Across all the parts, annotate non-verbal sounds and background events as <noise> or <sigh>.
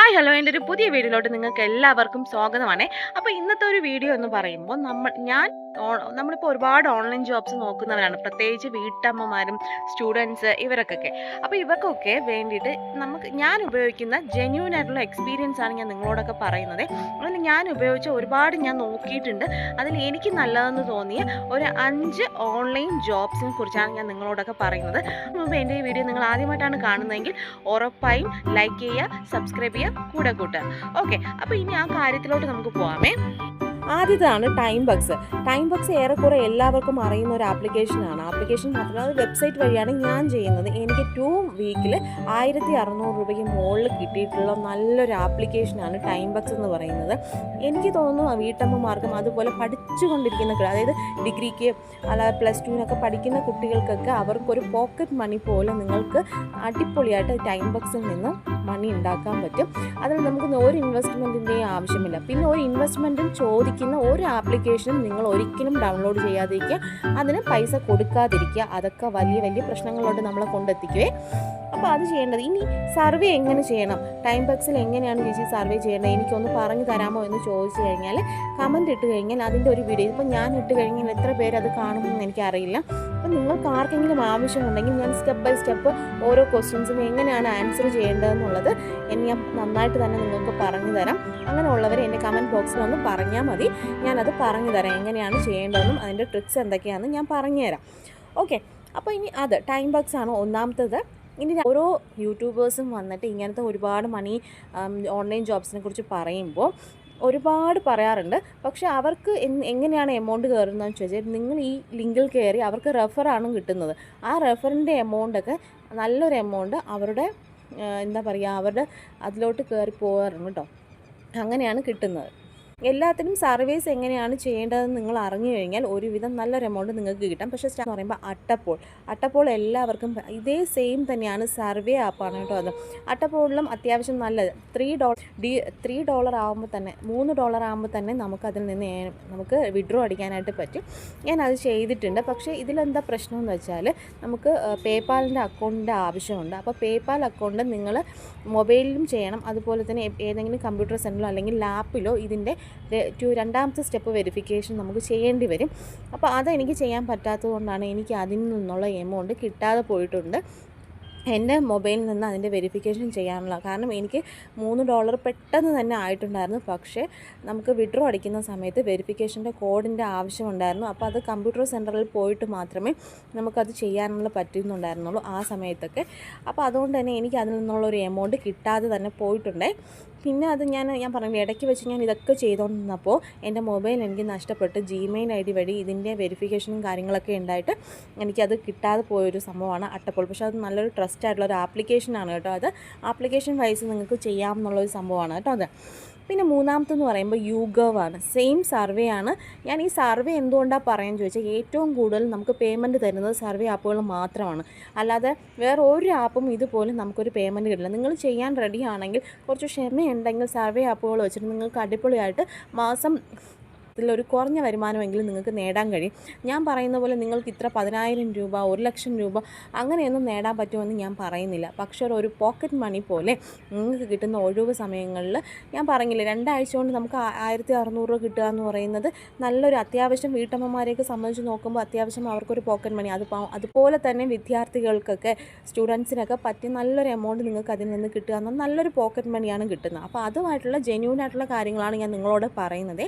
Hi hello എന്റെ ഒരു പുതിയ വീഡിയോയിലോട്ട് നിങ്ങൾക്ക് എല്ലാവർക്കും സ്വാഗതമാണ്. അപ്പോൾ ഇന്നത്തെ ഒരു വീഡിയോ എന്ന് പറയുമ്പോൾ നമ്മൾ ഞാൻ നമ്മളിപ്പോൾ ഒരുപാട് ഓൺലൈൻ ജോബ്സ് നോക്കുന്നവരാണ്. പ്രത്യേകിച്ച് വീട്ടമ്മമാരും സ്റ്റുഡൻസ് ഇവരൊക്കെ. അപ്പോൾ ഇവർക്കൊക്കെ വേണ്ടിയിട്ട് നമുക്ക് ഞാൻ ഉപയോഗിക്കുന്ന ജെന്യൂൻ ആയിട്ടുള്ള എക്സ്പീരിയൻസ് ആണ് ഞാൻ നിങ്ങളോടൊക്കെ പറയുന്നത്. അതിൽ ഞാൻ ഉപയോഗിച്ച ഒരുപാട് ഞാൻ നോക്കിയിട്ടുണ്ട്. അതിൽ എനിക്ക് നല്ലതെന്ന് തോന്നിയ ഒരു അഞ്ച് ഓൺലൈൻ ജോബ്സിനെ കുറിച്ചാണ് ഞാൻ നിങ്ങളോടൊക്കെ പറയുന്നത്. അപ്പോൾ എന്റെ ഈ വീഡിയോ നിങ്ങൾ ആദ്യമായിട്ടാണ് കാണുന്നതെങ്കിൽ ഉറപ്പായും ലൈക്ക് ചെയ്യുക സബ്സ്ക്രൈബ് ചെയ്യുക കൂടെ കൂട്ടുക. ഓക്കെ അപ്പോൾ ഇനി ആ കാര്യത്തിലോട്ട് നമുക്ക് പോവാമേ. ആദ്യതാണ് ടൈം ബക്സ് ടൈം ബക്സ് ഏറെക്കുറെ എല്ലാവർക്കും അറിയുന്ന ഒരു ആപ്ലിക്കേഷനാണ് ആപ്ലിക്കേഷൻ മാത്രമല്ല അത് വെബ്സൈറ്റ് വഴിയാണ് ഞാൻ ചെയ്യുന്നത്. എനിക്ക് ടു വീക്കിൽ ആയിരത്തി അറുന്നൂറ് രൂപയ്ക്ക് മുകളിൽ കിട്ടിയിട്ടുള്ള നല്ലൊരു ആപ്ലിക്കേഷനാണ് ടൈം ബക്സ് എന്ന് പറയുന്നത്. എനിക്ക് തോന്നുന്നു വീട്ടമ്മമാർക്കും അതുപോലെ പഠിച്ചുകൊണ്ടിരിക്കുന്ന അതായത് ഡിഗ്രിക്ക് അല്ലാതെ പ്ലസ് ടുവിനൊക്കെ പഠിക്കുന്ന കുട്ടികൾക്കൊക്കെ അവർക്കൊരു പോക്കറ്റ് മണി പോലെ നിങ്ങൾക്ക് അടിപൊളിയായിട്ട് ടൈം ബക്സിൽ നിന്ന് മണി ഉണ്ടാക്കാൻ പറ്റും. അതിൽ നമുക്ക് ഒരു ഇൻവെസ്റ്റ്മെന്റിന്റെയും ആവശ്യമില്ല. പിന്നെ ഒരു ഇൻവെസ്റ്റ്മെന്റും ചോദിക്കുന്ന ഒരു ആപ്ലിക്കേഷനും നിങ്ങൾ ഒരിക്കലും ഡൗൺലോഡ് ചെയ്യാതിരിക്കുക. അതിന് പൈസ കൊടുക്കാതിരിക്കുക. അതൊക്കെ വലിയ വലിയ പ്രശ്നങ്ങളോട് നമ്മളെ കൊണ്ടെത്തിക്കുവേ. അപ്പോൾ അത് ചെയ്യേണ്ടത്. ഇനി സർവേ എങ്ങനെ ചെയ്യണം? ടൈം ബക്സിൽ എങ്ങനെയാണ് ചേച്ചി സർവേ ചെയ്യേണ്ടത്? എനിക്കൊന്ന് പറഞ്ഞു തരാമോ എന്ന് ചോദിച്ചു കഴിഞ്ഞാൽ കമന്റ് ഇട്ട് കഴിഞ്ഞാൽ അതിന്റെ ഒരു വീഡിയോ ഇപ്പോൾ ഞാൻ ഇട്ട് കഴിഞ്ഞാൽ എത്ര പേര് അത് കാണുമെന്ന് എനിക്കറിയില്ല. അപ്പോൾ നിങ്ങൾക്ക് ആർക്കെങ്കിലും ആവശ്യമുണ്ടെങ്കിൽ ഞാൻ സ്റ്റെപ്പ് ബൈ സ്റ്റെപ്പ് ഓരോ ക്വസ്റ്റ്യൻസും എങ്ങനെയാണ് ആൻസർ ചെയ്യേണ്ടതെന്നുള്ളത് എന്നെ ഞാൻ നന്നായിട്ട് തന്നെ നിങ്ങൾക്ക് പറഞ്ഞു തരാം. അങ്ങനെയുള്ളവർ എന്റെ കമന്റ് ബോക്സിൽ ഒന്ന് പറഞ്ഞാൽ മതി. ഞാനത് പറഞ്ഞു തരാം എങ്ങനെയാണ് ചെയ്യേണ്ടതെന്നും അതിന്റെ ട്രിക്സ് എന്തൊക്കെയാണെന്ന് ഞാൻ പറഞ്ഞു തരാം. ഓക്കെ അപ്പോൾ ഇനി അത് ടൈം ബോക്സ് ആണ് ഒന്നാമത്തത്. ഇനി ഓരോ യൂട്യൂബേഴ്സും വന്നിട്ട് ഇങ്ങനത്തെ ഒരുപാട് മണി ഓൺലൈൻ ജോബ്സിനെ കുറിച്ച് പറയുമ്പോൾ ഒരുപാട് പറയാറുണ്ട്. പക്ഷെ അവർക്ക് എങ്ങനെയാണ് എമൗണ്ട് കയറുന്നതെന്ന് ചോദിച്ചാൽ നിങ്ങൾ ഈ ലിങ്കിൽ കയറി അവർക്ക് റെഫറാണ് കിട്ടുന്നത്. ആ റെഫറിന്റെ എമൗണ്ടൊക്കെ നല്ലൊരു എമൗണ്ട് അവരുടെ എന്താ പറയുക അവരുടെ അതിലോട്ട് കയറി പോകാറുണ്ട് കേട്ടോ അങ്ങനെയാണ് കിട്ടുന്നത്. എല്ലാത്തിനും സർവീസ് എങ്ങനെയാണ് ചെയ്യേണ്ടതെന്ന് നിങ്ങൾ അറിഞ്ഞു കഴിഞ്ഞാൽ ഒരുവിധം നല്ലൊരു എമൗണ്ട് നിങ്ങൾക്ക് കിട്ടാം. പക്ഷേ സ്റ്റാ- എന്ന് പറയുമ്പോൾ അട്ടപ്പോൾ. അട്ടപ്പോൾ എല്ലാവർക്കും ഇതേ സെയിം തന്നെയാണ് സർവേ ആപ്പാണ് കേട്ടോ അത്. അട്ടപ്പോളിലും അത്യാവശ്യം നല്ലത്. Three dollar D three dollar ആകുമ്പോൾ തന്നെ മൂന്ന് ഡോളർ ആകുമ്പോൾ തന്നെ നമുക്ക് അതിൽ നിന്ന് നമുക്ക് വിഡ്രോ അടിക്കാനായിട്ട് പറ്റും. ഞാൻ അത് ചെയ്തിട്ടുണ്ട്. പക്ഷേ ഇതിലെന്താ പ്രശ്നം എന്ന് വെച്ചാൽ നമുക്ക് പേപ്പാലിന്റെ അക്കൗണ്ടിന്റെ ആവശ്യമുണ്ട്. അപ്പോൾ പേപ്പാൽ അക്കൗണ്ട് നിങ്ങൾ മൊബൈലിലും ചെയ്യണം. അതുപോലെ തന്നെ ഏതെങ്കിലും കമ്പ്യൂട്ടർ സെന്ററിലോ അല്ലെങ്കിൽ ലാപ്പിലോ ഇതിന്റെ രണ്ടാമത്തെ സ്റ്റെപ്പ് വെരിഫിക്കേഷൻ നമുക്ക് ചെയ്യേണ്ടി വരും. അപ്പോൾ അതെനിക്ക് ചെയ്യാൻ പറ്റാത്തതുകൊണ്ടാണ് എനിക്ക് അതിൽ നിന്നുള്ള എമൗണ്ട് കിട്ടാതെ പോയിട്ടുണ്ട്. എന്റെ മൊബൈലിൽ നിന്ന് അതിന്റെ വെരിഫിക്കേഷൻ ചെയ്യാനുള്ള കാരണം എനിക്ക് മൂന്ന് ഡോളർ പെട്ടെന്ന് തന്നെ ആയിട്ടുണ്ടായിരുന്നു. പക്ഷേ നമുക്ക് വിഡ്രോ അടിക്കുന്ന സമയത്ത് വെരിഫിക്കേഷന്റെ കോഡിന്റെ ആവശ്യമുണ്ടായിരുന്നു. അപ്പോൾ അത് കമ്പ്യൂട്ടർ സെന്ററിൽ പോയിട്ട് മാത്രമേ നമുക്കത് ചെയ്യാനുള്ള പറ്റുന്നുണ്ടായിരുന്നുള്ളൂ ആ സമയത്തൊക്കെ. അപ്പോൾ അതുകൊണ്ട് തന്നെ എനിക്ക് അതിൽ നിന്നുള്ള ഒരു എമൗണ്ട് കിട്ടാതെ തന്നെ പോയിട്ടുണ്ടേ. പിന്നെ അത് ഞാൻ ഞാൻ പറഞ്ഞു ഇടയ്ക്ക് വെച്ച് ഞാൻ ഇതൊക്കെ ചെയ്തുകൊണ്ടിരുന്നപ്പോൾ എന്റെ മൊബൈൽ എനിക്ക് നഷ്ടപ്പെട്ട് ജിമെയിൽ ഐ ഡി വഴി ഇതിന്റെ വെരിഫിക്കേഷനും കാര്യങ്ങളൊക്കെ ഉണ്ടായിട്ട് എനിക്കത് കിട്ടാതെ പോയൊരു സംഭവമാണ് അട്ടപ്പോൾ. പക്ഷേ അത് നല്ലൊരു ട്രസ്റ്റ് ആയിട്ടുള്ള ഒരു ആപ്ലിക്കേഷനാണ് കേട്ടോ അത്. ആപ്ലിക്കേഷൻ വൈസ് നിങ്ങൾക്ക് ചെയ്യാമെന്നുള്ളൊരു സംഭവമാണ് കേട്ടോ അത്. പിന്നെ മൂന്നാമത്തെന്ന് പറയുമ്പോൾ യുഗവ് ആണ്. സെയിം സർവേ ആണ്. ഞാൻ ഈ സർവേ എന്തുകൊണ്ടാണ് പറയാൻ ചോദിച്ചാൽ ഏറ്റവും കൂടുതൽ നമുക്ക് പേയ്മെന്റ് തരുന്നത് സർവേ ആപ്പുകൾ മാത്രമാണ്. അല്ലാതെ വേറെ ഒരു ആപ്പും ഇതുപോലെ നമുക്കൊരു പേയ്മെന്റ് കിട്ടില്ല. നിങ്ങൾ ചെയ്യാൻ റെഡി ആണെങ്കിൽ കുറച്ച് ക്ഷമയുണ്ടെങ്കിൽ സർവേ ആപ്പുകൾ വെച്ചിട്ട് നിങ്ങൾക്ക് അടിപൊളിയായിട്ട് മാസം ഇതിലൊരു കുറഞ്ഞ വരുമാനമെങ്കിലും നിങ്ങൾക്ക് നേടാൻ കഴിയും. ഞാൻ പറയുന്ന പോലെ നിങ്ങൾക്ക് ഇത്ര പതിനായിരം രൂപ ഒരു ലക്ഷം രൂപ അങ്ങനെയൊന്നും നേടാൻ പറ്റുമെന്ന് ഞാൻ പറയുന്നില്ല. പക്ഷേ ഒരു പോക്കറ്റ് മണി പോലെ നിങ്ങൾക്ക് കിട്ടുന്ന ഒഴിവ് സമയങ്ങളിൽ ഞാൻ പറഞ്ഞില്ല രണ്ടാഴ്ച കൊണ്ട് നമുക്ക് ആയിരത്തി അറുന്നൂറ് രൂപ കിട്ടുക എന്ന് പറയുന്നത് നല്ലൊരു അത്യാവശ്യം വീട്ടമ്മമാരെയൊക്കെ സംബന്ധിച്ച് നോക്കുമ്പോൾ അത്യാവശ്യം അവർക്കൊരു പോക്കറ്റ് മണി അത് അതുപോലെ തന്നെ വിദ്യാർത്ഥികൾക്കൊക്കെ സ്റ്റുഡൻസിനൊക്കെ പറ്റിയ നല്ലൊരു എമൗണ്ട് നിങ്ങൾക്ക് അതിൽ നിന്ന് കിട്ടുക എന്നാൽ നല്ലൊരു പോക്കറ്റ് മണിയാണ് കിട്ടുന്നത്. അപ്പോൾ അതുമായിട്ടുള്ള ജെന്യൂൻ ആയിട്ടുള്ള കാര്യങ്ങളാണ് ഞാൻ നിങ്ങളോട് പറയുന്നത്.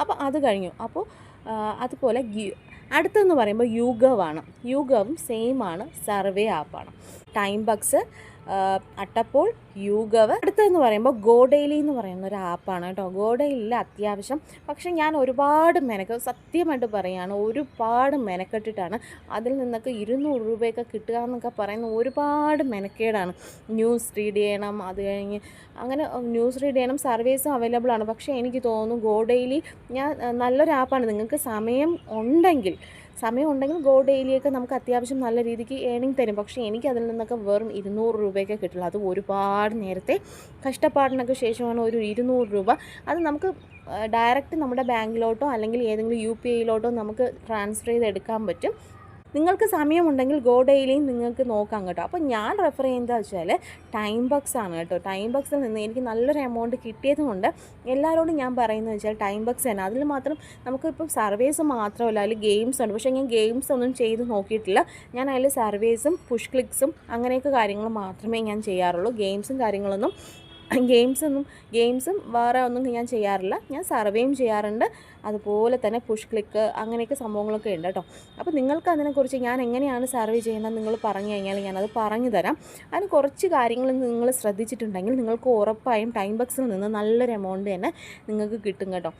അപ്പോൾ അത് കഴിഞ്ഞു. അപ്പോൾ അതുപോലെ അടുത്തെന്ന് പറയുമ്പോൾ യുഗവാണ്. യുഗവും സെയിമാണ് സർവേ ആപ്പാണ് ടൈം ബക്സ് അട്ടപ്പോൾ യൂഗവ്. അടുത്തതെന്ന് പറയുമ്പോൾ ഗോഡെയിലി എന്ന് പറയുന്ന ഒരു ആപ്പാണ് കേട്ടോ. ഗോഡെയിലിൽ അത്യാവശ്യം പക്ഷേ ഞാൻ ഒരുപാട് മെനക്ക് സത്യമായിട്ട് പറയുകയാണ് ഒരുപാട് മെനക്കെട്ടിട്ടാണ്. അതിൽ നിന്നൊക്കെ ഇരുന്നൂറ് രൂപയൊക്കെ കിട്ടുക എന്നൊക്കെ പറയുന്ന ഒരുപാട് മെനക്കേടാണ്. ന്യൂസ് റീഡ് ചെയ്യണം അത് കഴിഞ്ഞ് അങ്ങനെ ന്യൂസ് റീഡ് ചെയ്യണം സർവീസും അവൈലബിൾ ആണ്. പക്ഷേ എനിക്ക് തോന്നുന്നു ഗോഡെയിലി ഞാൻ നല്ലൊരു ആപ്പാണ്. നിങ്ങൾക്ക് സമയം ഉണ്ടെങ്കിൽ സമയം ഉണ്ടെങ്കിൽ ഗോ ഡെയിലിയൊക്കെ നമുക്ക് അത്യാവശ്യം നല്ല രീതിക്ക് ഏണിംഗ് തരും. പക്ഷേ എനിക്ക് അതിൽ നിന്നൊക്കെ വെറും ഇരുന്നൂറ് രൂപയൊക്കെ കിട്ടുള്ളൂ. അത് ഒരുപാട് നേരത്തെ കഷ്ടപ്പാടിനൊക്കെ ശേഷമാണ് ഒരു ഇരുന്നൂറ് രൂപ. അത് നമുക്ക് ഡയറക്റ്റ് നമ്മുടെ ബാങ്കിലോട്ടോ അല്ലെങ്കിൽ ഏതെങ്കിലും യു പി ഐയിലോട്ടോ നമുക്ക് ട്രാൻസ്ഫർ ചെയ്ത് എടുക്കാൻ പറ്റും. നിങ്ങൾക്ക് സമയമുണ്ടെങ്കിൽ ഗോ ഡെയിലിയും നിങ്ങൾക്ക് നോക്കാം കേട്ടോ. അപ്പോൾ ഞാൻ റെഫർ ചെയ്യുന്നത് വെച്ചാൽ ടൈം ബക്സ് ആണ് കേട്ടോ. ടൈം ബക്സിൽ നിന്ന് എനിക്ക് നല്ലൊരു എമൗണ്ട് കിട്ടിയത് കൊണ്ട് എല്ലാവരോടും ഞാൻ പറയുന്നത് വെച്ചാൽ ടൈം ബക്സ് തന്നെ. അതിൽ മാത്രം നമുക്കിപ്പോൾ സർവീസ് മാത്രമല്ല അതിൽ ഗെയിംസ് ഉണ്ട്. പക്ഷേ ഞാൻ ഗെയിംസ് ഒന്നും ചെയ്ത് നോക്കിയിട്ടില്ല. ഞാൻ അതിൽ സർവീസും പുഷ് ക്ലിക്സും അങ്ങനെയൊക്കെ കാര്യങ്ങൾ മാത്രമേ ഞാൻ ചെയ്യാറുള്ളൂ. ഗെയിംസും കാര്യങ്ങളൊന്നും <laughs> ഗെയിംസ് ഒന്നും ഗെയിംസും വേറെ ഒന്നും ഞാൻ ചെയ്യാറില്ല. ഞാൻ സർവേയും ചെയ്യാറുണ്ട്. അതുപോലെ തന്നെ പുഷ് ക്ലിക്ക് അങ്ങനെയൊക്കെ സംഭവങ്ങളൊക്കെ ഉണ്ട് കേട്ടോ. അപ്പോൾ നിങ്ങൾക്ക് അതിനെക്കുറിച്ച് ഞാൻ എങ്ങനെയാണ് സർവേ ചെയ്യുന്നത് നിങ്ങൾ പറഞ്ഞു കഴിഞ്ഞാൽ ഞാനത് പറഞ്ഞു തരാം. അതിന് കുറച്ച് കാര്യങ്ങൾ നിങ്ങൾ ശ്രദ്ധിച്ചിട്ടുണ്ടെങ്കിൽ നിങ്ങൾക്ക് ഉറപ്പായും ടൈം ബക്സിൽ നിന്ന് നല്ലൊരു എമൗണ്ട് തന്നെ നിങ്ങൾക്ക് കിട്ടും കേട്ടോ.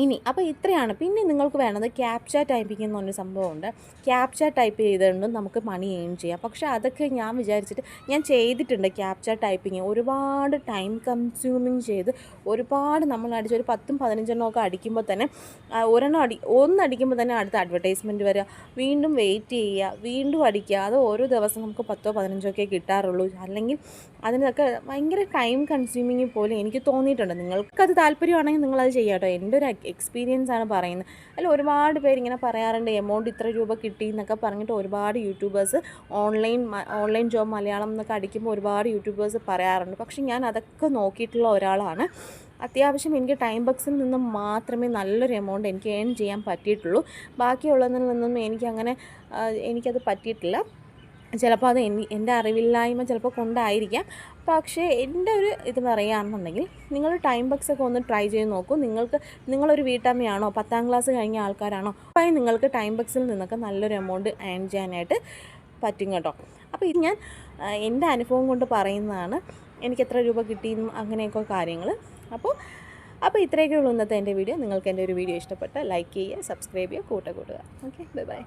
ഇനി അപ്പോൾ ഇത്രയാണ്. പിന്നെ നിങ്ങൾക്ക് വേണ്ടത് ക്യാപ്ച ടൈപ്പിംഗ് എന്ന് പറഞ്ഞൊരു സംഭവമുണ്ട്. ക്യാപ്ച ടൈപ്പ് ചെയ്തുകൊണ്ടും നമുക്ക് മണി ഏൺ ചെയ്യാം. പക്ഷേ അതൊക്കെ ഞാൻ വിചാരിച്ചിട്ട് ഞാൻ ചെയ്തിട്ടുണ്ട് ക്യാപ്ച ടൈപ്പിംഗ് ഒരുപാട് ടൈം കൺസ്യൂമിങ് ചെയ്ത് ഒരുപാട് നമ്മൾ അടിച്ച് ഒരു പത്തും പതിനഞ്ചെണ്ണം ഒക്കെ അടിക്കുമ്പോൾ തന്നെ ഒരെണ്ണം അടി ഒന്നടിക്കുമ്പോൾ തന്നെ അടുത്ത അഡ്വർടൈസ്മെന്റ് വരിക. വീണ്ടും വെയിറ്റ് ചെയ്യുക. വീണ്ടും അടിക്കുക. അത് ഓരോ ദിവസം നമുക്ക് പത്തോ പതിനഞ്ചോ ഒക്കെ കിട്ടാറുള്ളൂ. അല്ലെങ്കിൽ അതിനൊക്കെ ഭയങ്കര ടൈം കൺസ്യൂമിങ് പോലെ എനിക്ക് തോന്നിയിട്ടുണ്ട്. നിങ്ങൾക്കത് താല്പര്യമാണെങ്കിൽ നിങ്ങളത് ചെയ്യാം കേട്ടോ. എന്റെ ഒരു എക്സ്പീരിയൻസ് ആണ് പറയുന്നത്. അല്ല ഒരുപാട് പേര് ഇങ്ങനെ പറയാറുണ്ട് എമൗണ്ട് ഇത്ര രൂപ കിട്ടി എന്നൊക്കെ പറഞ്ഞിട്ട് ഒരുപാട് youtubers online online job Malayalam എന്നൊക്കെ അടിക്കുമ്പോൾ ഒരുപാട് യൂട്യൂബേഴ്സ് പറയാറുണ്ട്. പക്ഷേ ഞാൻ അതൊക്കെ നോക്കിയിട്ടുള്ള ഒരാളാണ്. അത്യാവശ്യം എനിക്ക് ടൈം ബക്സിൽ നിന്നും മാത്രമേ നല്ലൊരു എമൗണ്ട് എനിക്ക് ഏൺ ചെയ്യാൻ പറ്റിയിട്ടുള്ളൂ. ബാക്കിയുള്ളതിൽ നിന്നും എനിക്കങ്ങനെ എനിക്കത് പറ്റിയിട്ടില്ല. ചിലപ്പോൾ അത് എന്റെ അറിവില്ലായ്മ ചിലപ്പോൾ കൊണ്ടായിരിക്കാം. പക്ഷേ എന്റെ ഒരു ഇത് പറയുകയാണെന്നുണ്ടെങ്കിൽ നിങ്ങൾ ടൈം ബക്സ് ഒക്കെ ഒന്ന് ട്രൈ ചെയ്ത് നോക്കൂ. നിങ്ങൾക്ക് നിങ്ങളൊരു വീട്ടമ്മയാണോ പത്താം ക്ലാസ് കഴിഞ്ഞ ആൾക്കാരാണോ അപ്പോൾ നിങ്ങൾക്ക് ടൈം ബക്സിൽ നിന്നൊക്കെ നല്ലൊരു എമൗണ്ട് ഏൺ ചെയ്യാനായിട്ട് പറ്റും കേട്ടോ. അപ്പോൾ ഇത് ഞാൻ എന്റെ അനുഭവം കൊണ്ട് പറയുന്നതാണ്. എനിക്ക് എത്ര രൂപ കിട്ടിയെന്നും അങ്ങനെയൊക്കെ കാര്യങ്ങൾ അപ്പോൾ അപ്പോൾ ഇത്രയൊക്കെ ഉള്ളൂ ഇന്നത്തെ എന്റെ വീഡിയോ. നിങ്ങൾക്ക് എന്റെ ഒരു വീഡിയോ ഇഷ്ടപ്പെട്ട ലൈക്ക് ചെയ്യുക സബ്സ്ക്രൈബ് ചെയ്യുക കൂട്ട കൂട്ടുക ഓക്കെ ബൈ ബൈ